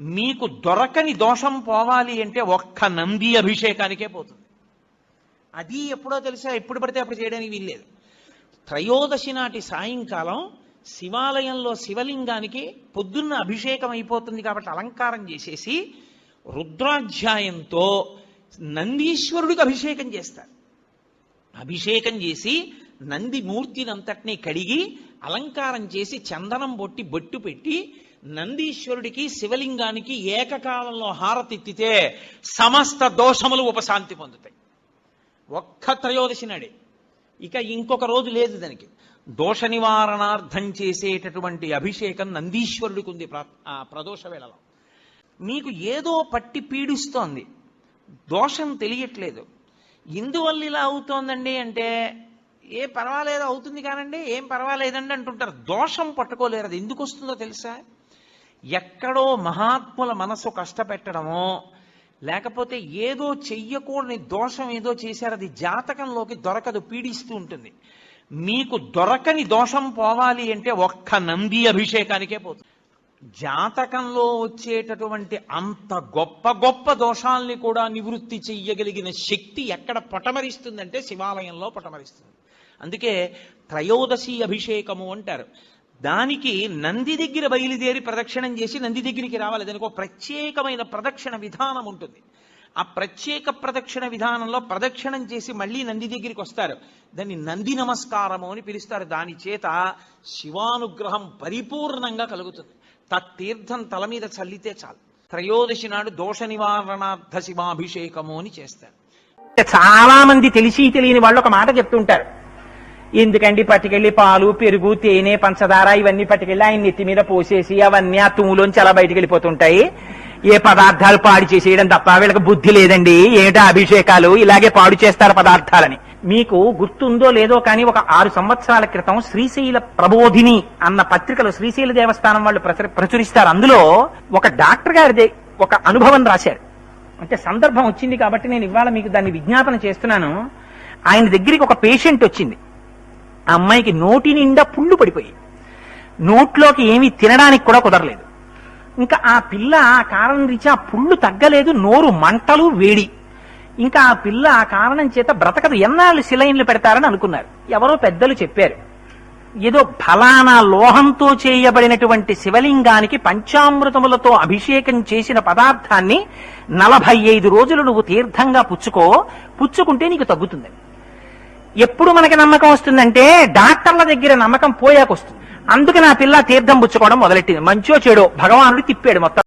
మీకు దొరకని దోషం పోవాలి అంటే ఒక్క నంది అభిషేకానికే పోతుంది. అది ఎప్పుడో తెలుసా? ఎప్పుడు పడితే అప్పుడు చేయడానికి వీల్లేదు. త్రయోదశి నాటి సాయంకాలం శివాలయంలో శివలింగానికి పొద్దున్న అభిషేకం అయిపోతుంది కాబట్టి అలంకారం చేసేసి రుద్రాధ్యాయంతో నందీశ్వరుడికి అభిషేకం చేస్తారు. అభిషేకం చేసి నంది మూర్తినంతటినీ కడిగి అలంకారం చేసి చందనం బొట్టి బొట్టు పెట్టి నందీశ్వరుడికి శివలింగానికి ఏకకాలంలో హారతిత్తితే సమస్త దోషములు ఉపశాంతి పొందుతాయి. ఒక్క త్రయోదశి నాడే. ఇక ఇంకొక రోజు లేదు దానికి. దోష నివారణార్థం చేసేటటువంటి అభిషేకం నందీశ్వరుడికి ఉంది ప్ర- ఆ ప్రదోష వేళలో. మీకు ఏదో పట్టి పీడిస్తోంది. దోషం తెలియట్లేదు. ఎందువల్ల ఇలా అవుతోందండి అంటే ఏ పర్వాలేదు అవుతుంది కానండి ఏం పర్వాలేదండి అంటుంటారు. దోషం పట్టుకోలేరు. అది ఎందుకు వస్తుందో తెలుసా? ఎక్కడో మహాత్ముల మనసు కష్టపెట్టడమో లేకపోతే ఏదో చెయ్యకూడని దోషం ఏదో చేశారు అది జాతకంలోకి దొరకదు పీడిస్తూ ఉంటుంది. మీకు దొరకని దోషం పోవాలి అంటే ఒక్క నంది అభిషేకానికే పోతుంది. జాతకంలో వచ్చేటటువంటి అంత గొప్ప గొప్ప దోషాల్ని కూడా నివృత్తి చెయ్యగలిగిన శక్తి ఎక్కడ పటమరిస్తుందంటే శివాలయంలో పటమరిస్తుంది. అందుకే త్రయోదశి అభిషేకము అంటారు. దానికి నంది దగ్గర బయలుదేరి ప్రదక్షిణం చేసి నంది దగ్గరికి రావాలి. దానికి ఒక ప్రత్యేకమైన ప్రదక్షిణ విధానం ఉంటుంది. ఆ ప్రత్యేక ప్రదక్షిణ విధానంలో ప్రదక్షిణం చేసి మళ్ళీ నంది దగ్గరికి వస్తారు. దాన్ని నంది నమస్కారము అని పిలుస్తారు. దాని చేత శివానుగ్రహం పరిపూర్ణంగా కలుగుతుంది. తత్తీర్థం తల మీద చల్లితే చాలు. త్రయోదశి నాడు దోష నివారణార్థ శివాభిషేకము అని చేస్తారు. చాలా మంది తెలిసి తెలియని వాళ్ళు ఒక మాట చెప్తుంటారు. ఎందుకండి పట్టుకెళ్ళి పాలు పెరుగు తేనె పంచదార ఇవన్నీ పట్టుకెళ్ళి ఆయన నెత్తి మీద పోసేసి అవన్నీ ఆ తుమ్ములోంచి అలా బయటకు వెళ్ళిపోతుంటాయి. ఏ పదార్థాలు పాడు చేసేయడం తప్ప వీళ్ళకి బుద్ధి లేదండి. ఏమిటా అభిషేకాలు? ఇలాగే పాడు చేస్తారు పదార్థాలని. మీకు గుర్తుందో లేదో కానీ ఒక ఆరు సంవత్సరాల క్రితం శ్రీశైల ప్రబోధిని అన్న పత్రికలో శ్రీశైల దేవస్థానం వాళ్ళు ప్రచుర- ప్రచురిస్తారు. అందులో ఒక డాక్టర్ గారిది ఒక అనుభవం రాశారు. అంటే సందర్భం వచ్చింది కాబట్టి నేను ఇవాళ మీకు దాన్ని విజ్ఞాపన చేస్తున్నాను. ఆయన దగ్గరికి ఒక పేషెంట్ వచ్చింది. ఆ అమ్మాయికి నోటి నిండా పుళ్ళు పడిపోయి నోట్లోకి ఏమీ తినడానికి కూడా కుదరలేదు. ఇంకా ఆ పిల్ల ఆ కారణం రీచి ఆ పుళ్ళు తగ్గలేదు నోరు మంటలు వేడి. ఇంకా ఆ పిల్ల ఆ కారణం చేత బ్రతకదు ఎన్నాళ్ళు సిలైన్లు పెడతారని అనుకున్నారు. ఎవరో పెద్దలు చెప్పారు ఏదో ఫలానా లోహంతో చేయబడినటువంటి శివలింగానికి పంచామృతములతో అభిషేకం చేసిన పదార్థాన్ని నలభై ఐదు రోజులు నువ్వు తీర్థంగా పుచ్చుకో పుచ్చుకుంటే నీకు తగ్గుతుంది ఎప్పుడు మనకి నమ్మకం వస్తుందంటే డాక్టర్ల దగ్గర నమ్మకం పోయాక వస్తుంది నా పిల్ల తీర్థం పుచ్చుకోవడం మొదలెట్టింది. మంచో చెడో భగవానుడు తిప్పాడు మొత్తం.